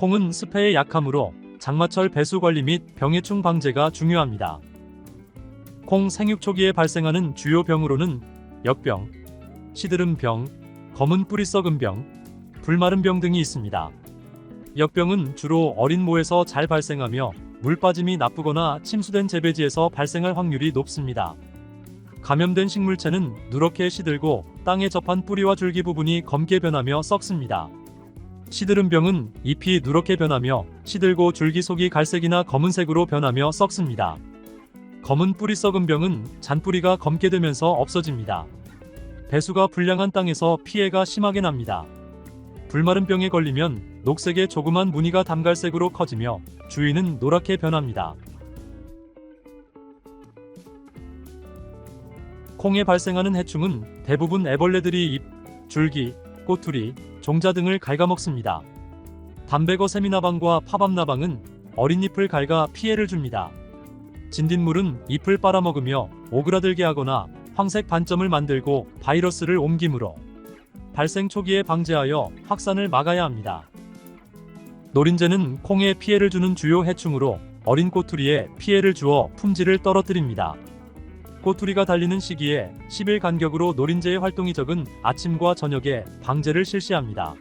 콩은 습해에 약하므로 장마철 배수 관리 및 병해충 방제가 중요합니다. 콩 생육 초기에 발생하는 주요 병으로는 역병, 시드름병, 검은 뿌리 썩은 병, 불마른 병 등이 있습니다. 역병은 주로 어린 모에서 잘 발생하며 물 빠짐이 나쁘거나 침수된 재배지에서 발생할 확률이 높습니다. 감염된 식물체는 누렇게 시들고 땅에 접한 뿌리와 줄기 부분이 검게 변하며 썩습니다. 시드름병은 잎이 누렇게 변하며 시들고 줄기 속이 갈색이나 검은색으로 변하며 썩습니다. 검은 뿌리 썩은 병은 잔뿌리가 검게 되면서 없어집니다. 배수가 불량한 땅에서 피해가 심하게 납니다. 불마른 병에 걸리면 녹색의 조그만 무늬가 담갈색으로 커지며 주위는 노랗게 변합니다. 콩에 발생하는 해충은 대부분 애벌레들이 잎, 줄기, 꼬투리, 종자 등을 갉아먹습니다. 담배거 세미나방과 파밤나방은 어린 잎을 갉아 피해를 줍니다. 진딧물은 잎을 빨아먹으며 오그라들게 하거나 황색 반점을 만들고 바이러스를 옮기므로 발생 초기에 방제하여 확산을 막아야 합니다. 노린재는 콩에 피해를 주는 주요 해충으로 어린 꼬투리에 피해를 주어 품질을 떨어뜨립니다. 꼬투리가 달리는 시기에 10일 간격으로 노린재의 활동이 적은 아침과 저녁에 방제를 실시합니다.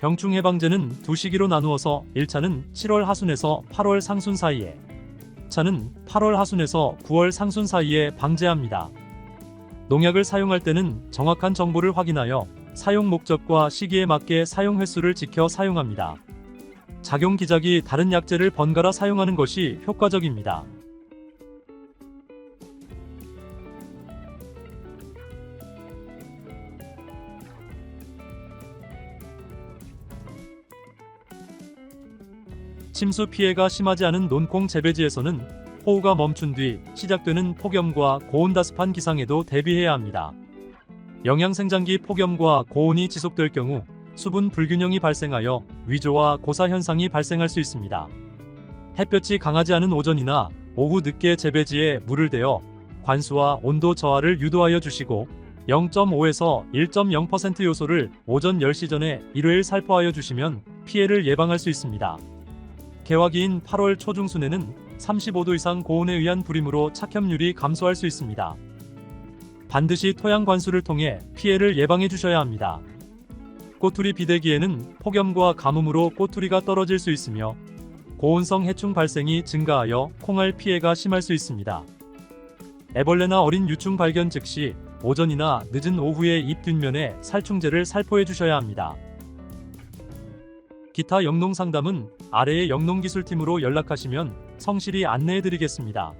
병충해 방제는 두 시기로 나누어서 1차는 7월 하순에서 8월 상순 사이에, 2차는 8월 하순에서 9월 상순 사이에 방제합니다. 농약을 사용할 때는 정확한 정보를 확인하여 사용 목적과 시기에 맞게 사용 횟수를 지켜 사용합니다. 작용 기작이 다른 약재를 번갈아 사용하는 것이 효과적입니다. 침수 피해가 심하지 않은 논콩 재배지에서는 호우가 멈춘 뒤 시작되는 폭염과 고온다습한 기상에도 대비해야 합니다. 영양생장기 폭염과 고온이 지속될 경우 수분 불균형이 발생하여 위조와 고사 현상이 발생할 수 있습니다. 햇볕이 강하지 않은 오전이나 오후 늦게 재배지에 물을 대어 관수와 온도 저하를 유도하여 주시고 0.5에서 1.0% 요소를 오전 10시 전에 1회일 살포하여 주시면 피해를 예방할 수 있습니다. 개화기인 8월 초중순에는 35도 이상 고온에 의한 불임으로 착염률이 감소할 수 있습니다. 반드시 토양 관수를 통해 피해를 예방해 주셔야 합니다. 꼬투리 비대기에는 폭염과 가뭄으로 꼬투리가 떨어질 수 있으며 고온성 해충 발생이 증가하여 콩알 피해가 심할 수 있습니다. 애벌레나 어린 유충 발견 즉시 오전이나 늦은 오후에 잎 뒷면에 살충제를 살포해 주셔야 합니다. 기타 영농 상담은 아래의 영농기술팀으로 연락하시면 성실히 안내해 드리겠습니다.